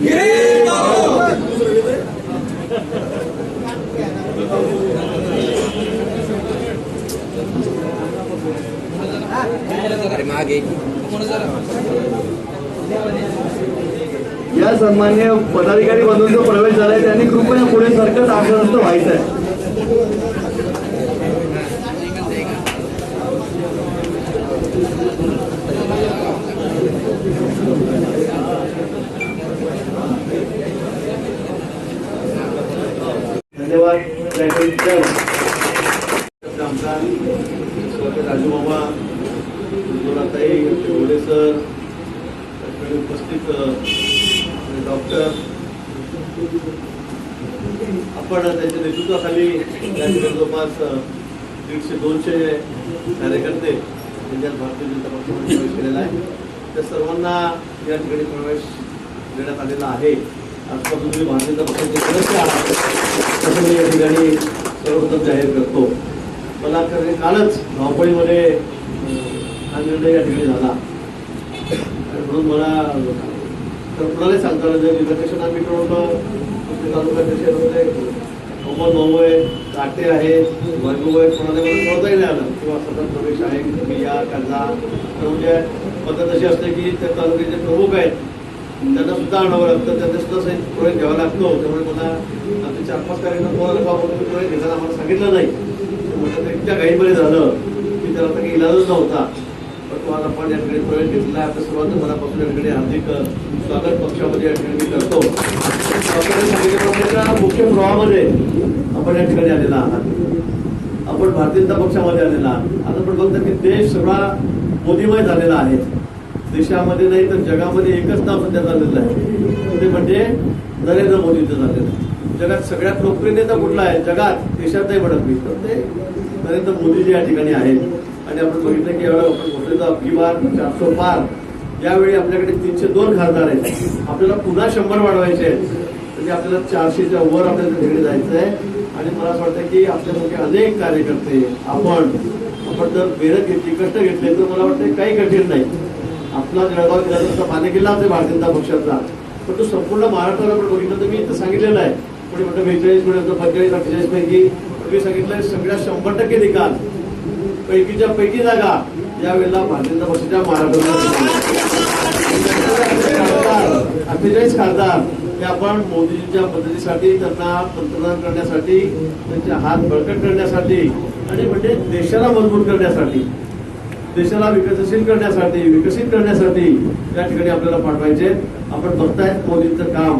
या सन्मान्य पदाधिकारी बंधूंचा प्रवेश झालाय त्यांनी कृपया पुढे सरकत आग्रस्त व्हायचं आहे Thank you. आमचा राजूबाबा गोडे सर उपस्थित डॉक्टर आपण त्यांच्या नेतृत्वाखाली या ठिकाणी जवळपास दीडशे दोनशे कार्यकर्ते त्यांच्यात भारतीय जनता पक्षामध्ये प्रवेश केलेला आहे त्या सर्वांना या ठिकाणी प्रवेश देण्यात आलेला आहे आजपासून तुम्ही भारतीय जनता पक्षाचे सदस्य आहात तसं मी या ठिकाणी सर्वप्रथम जाहीर करतो. मला कारण कालच धावपळीमध्ये हा निर्णय या ठिकाणी झाला. आणि म्हणून मला तर कुणालाही सांगता आलं नाही विधानसभा आम्ही ठरवलं आमचे तालुका अध्यक्ष होते भाऊ आहे काटे आहे वैभव आहे कोणाला मला कळताही नाही आलं किंवा सतत प्रवेश आहे या का तर म्हणजे पद्धत अशी असते की त्या तालुक्याचे प्रमुख आहेत त्यांना सुद्धा आणावं लागतं. त्यांना सुद्धा सही घ्यावा लागतो. त्यामुळे मला आमचे चार पाच कार्यक्रम कोणाला बाबा तुम्ही प्रवेश घेताना आम्हाला सांगितलं नाही. म्हटलं तर इतक्या घाईमध्ये झालं. की त्याला आता काही इलाजच नव्हता. पण तो आज आपण याकडे ठिकाणी प्रवेश घेतलेला आहे. आपल्या सर्वांचं मनापासून याकडे हार्दिक स्वागत पक्षामध्ये या ठिकाणी मी करतो. आपण सांगितल्याप्रमाणे मुख्य प्रवाहामध्ये आपण या ठिकाणी आलेला आहात. आपण भारतीय जनता पक्षामध्ये आलेला आहात. आता आपण बघतो की देश सगळा मोदीमय झालेला आहे. देशामध्ये नाही तर जगामध्ये एकच नाव सध्या झालेलं आहे. ते म्हणजे नरेंद्र मोदींचं झालेलं आहे. जगात सगळ्यात लोकप्रिय नेता कुठला आहे? जगात देशातही म्हणत मी तर ते नरेंद्र मोदीजी या ठिकाणी आहेत. आणि आपण बघितलं की यावेळी आपण घोषणेचा अबकी बार चारशे पार. यावेळी आपल्याकडे तीनशे दोन खासदार आहेत. आपल्याला पुन्हा शंभर वाढवायचे आहेत. म्हणजे आपल्याला चारशेच्या वर आपल्याला तिकडे जायचं आहे. आणि मला असं वाटतं की आपल्यासारखे अनेक कार्यकर्ते आपण आपण जर मेहनत घेतली कष्ट घेतले तर मला वाटतं काही कठीण नाही. आपला जळगाव जिल्ह्याचा पाणी आहे भारतीय जनता पक्षाचा. पण तो संपूर्ण महाराष्ट्राला आपण बघितलं तर मी इथं सांगितलेलं आहे. कोणी म्हणतो बेचाळीस कोणी म्हणतो पंचेचाळीस अठ्ठेचाळीस पैकी. पण मी सांगितलं सगळ्या शंभर टक्के निकाल. पैकीच्या पैकी जागा यावेळेला भारतीय जनता पक्षाच्या महाराष्ट्राला अठ्ठेचाळीस खासदार ते आपण मोदीजींच्या मदतीसाठी त्यांना पंतप्रधान करण्यासाठी त्यांचे हात बळकट करण्यासाठी आणि म्हणजे देशाला मजबूत करण्यासाठी देशाला विकसनशील करण्यासाठी विकसित करण्यासाठी या ठिकाणी आपल्याला पाठवायचे आपण बघताय मोदींचं काम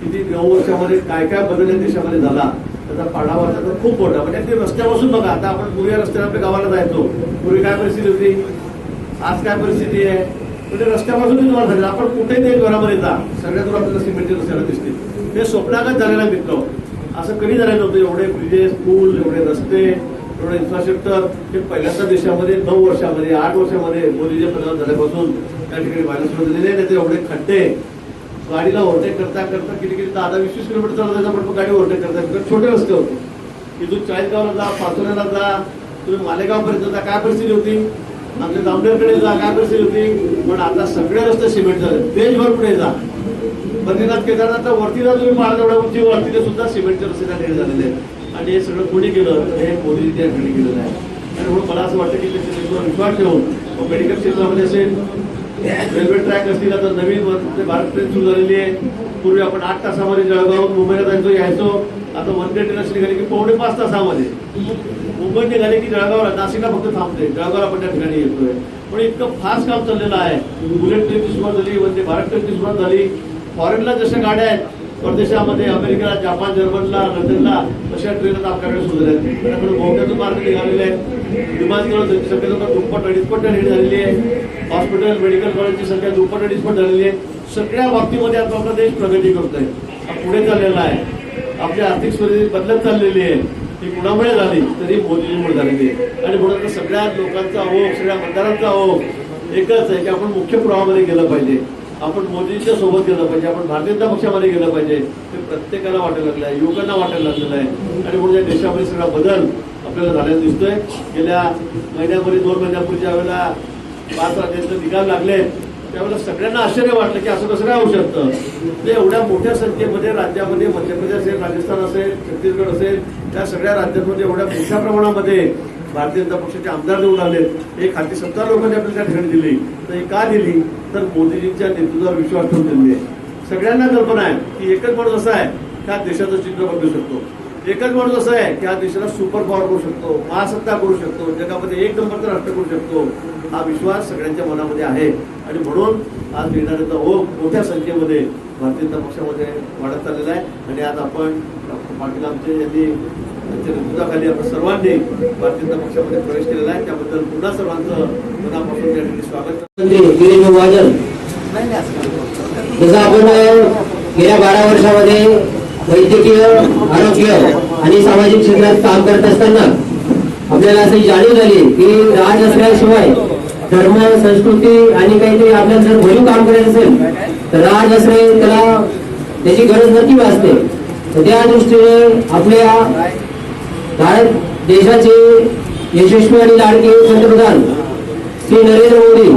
किती नऊ वर्षामध्ये काय काय बदल देशामध्ये झाला त्याचा पाढावा त्याचा खूप मोठा. म्हणजे अगदी रस्त्यापासून बघा आता आपण पूर्वी रस्त्याने रस्त्यावर आपल्या गावाला जायचो. पूर्वी काय परिस्थिती होती? आज काय परिस्थिती आहे? म्हणजे रस्त्यापासून तुम्हाला झालं आपण कुठेही ते घरामध्ये जा. सगळ्या दूर आपल्याला सिमेंटचे रस्त्याला दिसतील. ते स्वप्नागत झालेला मित्र. असं कधी झालं नव्हतं एवढे ब्रिजेस पूल एवढे रस्ते रोड इन्फ्रास्ट्रक्चर हे पहिल्यांदा देशामध्ये नऊ वर्षामध्ये आठ वर्षामध्ये मोदीचे प्रधान झाल्यापासून त्या ठिकाणी बायलन्स बदललेले नाही त्याचे एवढे खड्डे गाडीला ओव्हरटेक करता करता किती किती दहा दहा वीस वीस किलोमीटर चालत जायचा पण गाडी ओव्हरटेक करता छोटे रस्ते होते. इथून चाळीसगावला जा पाचोऱ्याला जा तुम्ही मालेगाव पर्यंत जा काय परिस्थिती होती? आमच्या जामनेरकडे जा काय परिस्थिती होती? पण आता सगळे रस्ते सिमेंट झाले. देशभर पुढे जा. बद्रीनाथ केदारनाथच्या वरती जा तुम्ही पहाड एवढ्या उंचीवर ते सुद्धा सिमेंटचे रस्ते त्या ठिकाणी झालेले आहेत. आणि हे सगळं कोणी केलं? हे मोदींनी त्या ठिकाणी केलेलं आहे. त्यामुळे मला असं वाटतं की त्याच्या त्याच्यावर विश्वास ठेवून मेडिकल क्षेत्रामध्ये असेल रेल्वे ट्रॅक असतील आता नवीन भारत ट्रेन सुरू झालेली आहे. पूर्वी आपण आठ तासामध्ये जळगावून मुंबईला जायचो यायचो. आता वनडे ट्रेन अशी निघाली की पावणे पाच तासामध्ये. मुंबई निघाली की जळगावला नाशिकला फक्त थांबते जळगावला आपण त्या ठिकाणी येतोय. पण इतकं फास्ट काम चाललेलं आहे. बुलेट ट्रेनची सुरुवात झाली वंदे भारत ट्रेनची सुरुवात झाली. फॉरेनला जशा गाड्या आहेत परदेशामध्ये अमेरिकेला जपान जर्मनला लंडनला अशा ट्रेन आता आपल्याकडे सुरू आहेत आपल्याकडे बहुतेक मार्ग निघालेले आहेत. विमानतळ संख्या लोक दुप्पट अडीचपट झालेली आहे. हॉस्पिटल मेडिकल कॉलेजची संख्या दुप्पट अडीचपट झालेली आहे. सगळ्या बाबतीमध्ये आता आपला देश प्रगती करतोय. हा पुढे चाललेला आहे. आपली आर्थिक स्थिती बदलत चाललेली आहे. ती कुणामुळे झाली तरी मोदींमुळे झालेली आहे. आणि म्हणून सगळ्या लोकांचा ओघ सगळ्या मतदारांचा ओघ एकच आहे की आपण मुख्य प्रवाहामध्ये गेलं पाहिजे. आपण मोदींच्या सोबत गेलं पाहिजे आपण भारतीय जनता पक्षामध्ये गेलं पाहिजे ते प्रत्येकाला वाटायला लागलं आहे युवकांना वाटायला लागलेलं आहे. आणि म्हणून या देशामध्ये सगळा बदल आपल्याला झालेला दिसतोय. गेल्या महिन्यामध्ये दोन महिन्यापूर्वी ज्या वेळेला पाच राज्यांचे निकाल लागले. त्यावेळेला सगळ्यांना आश्चर्य वाटलं की असं कसं काय होऊ शकतं? ते एवढ्या मोठ्या संख्येमध्ये राज्यामध्ये मध्य प्रदेश असेल राजस्थान असेल छत्तीसगड असेल त्या सगळ्या राज्यांमध्ये एवढ्या मोठ्या प्रमाणामध्ये भारतीय जनता पक्षाचे आमदार निवडून आले. हे खाती सत्ता लोकांनी आपल्याला त्या ठिकाणी दिली. तर हे का दिली? तर मोदीजींच्या नेतृत्वावर विश्वास ठेवून दिली आहे. सगळ्यांना कल्पना आहे की एकच माणूस असा आहे की हा देशाचं चित्र बदलू शकतो? एकच माणूस असा आहे की हा देशाला सुपर पॉवर करू शकतो महासत्ता करू शकतो जगामध्ये एक नंबरचा राष्ट्र करू शकतो? हा विश्वास सगळ्यांच्या मनामध्ये आहे. आणि म्हणून आज येणाऱ्याचा ओघ हो, मोठ्या संख्येमध्ये भारतीय जनता पक्षामध्ये वाढत चाललेला आहे. आणि आज आपण डॉक्टर पाटील आमचे यांनी त्यांच्या नेतृत्वाखाली आपण सर्वांनी भारतीय जनता पक्षामध्ये प्रवेश केलेला आहे. त्याबद्दल पुन्हा सर्वांचं मनापासून या ठिकाणी स्वागत. करतो. जसं आपण गेल्या बारा वर्षामध्ये वैद्यकीय आरोग्य आणि सामाजिक क्षेत्रात काम करत असताना आपल्याला अशी जाणीव झाली की राज असल्याशिवाय धर्म संस्कृती आणि काहीतरी आपल्याला जर भरीव काम करायचं असेल तर राज असणे त्याला त्याची गरज नक्की वाचते तर त्या दृष्टीने आपल्या आज देशाचे यशस्वी आणि लाडके पंतप्रधान श्री नरेंद्र मोदी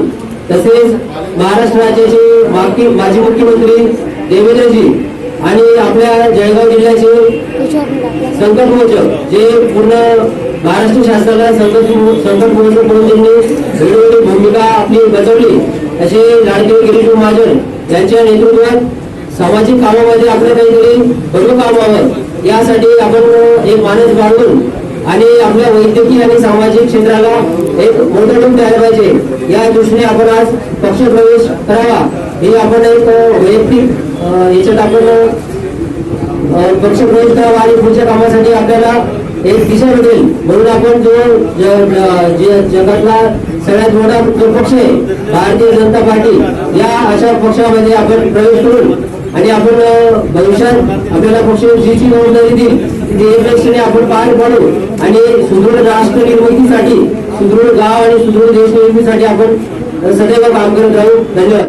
तसेच महाराष्ट्र राज्याचे माजी माजी मुख्यमंत्री देवेंद्रजी आणि आपल्या जळगाव जिल्ह्याचे संकटमोचक जे पूर्ण महाराष्ट्र शासनाला संकट संकटमोचक म्हणून त्यांनी वेळोवेळी भूमिका आपली बजावली असे लाडके गिरीश महाजन यांच्या नेतृत्वात सामाजिक कामामध्ये आपलं काहीतरी बरं काम व्हावं. यासाठी आपण एक मानस बाळगून आणि आपल्या वैद्यकीय आणि सामाजिक क्षेत्राला एक मोठं रूप द्यायला पाहिजे. या दृष्टीने आपण आज पक्ष प्रवेश करावा. हे आपण एक वैयक्तिक याच्यात आपण अं, पक्ष प्रवेश करावा आणि पुढच्या कामासाठी आपल्याला एक दिशा मिळेल. म्हणून आपण जो जगातला सगळ्यात मोठा जो पक्ष आहे भारतीय जनता पार्टी या अशा पक्षामध्ये आपण प्रवेश करून आणि आपण भविष्यात आपल्याला पक्ष जी जबाबदारी देईल ती निर्लक्षणे आपण पार पाडू. आणि सुदृढ राष्ट्र निर्मितीसाठी सुदृढ गाव आणि सुदृढ देश निर्मितीसाठी आपण सदैव काम करत राहू. धन्यवाद.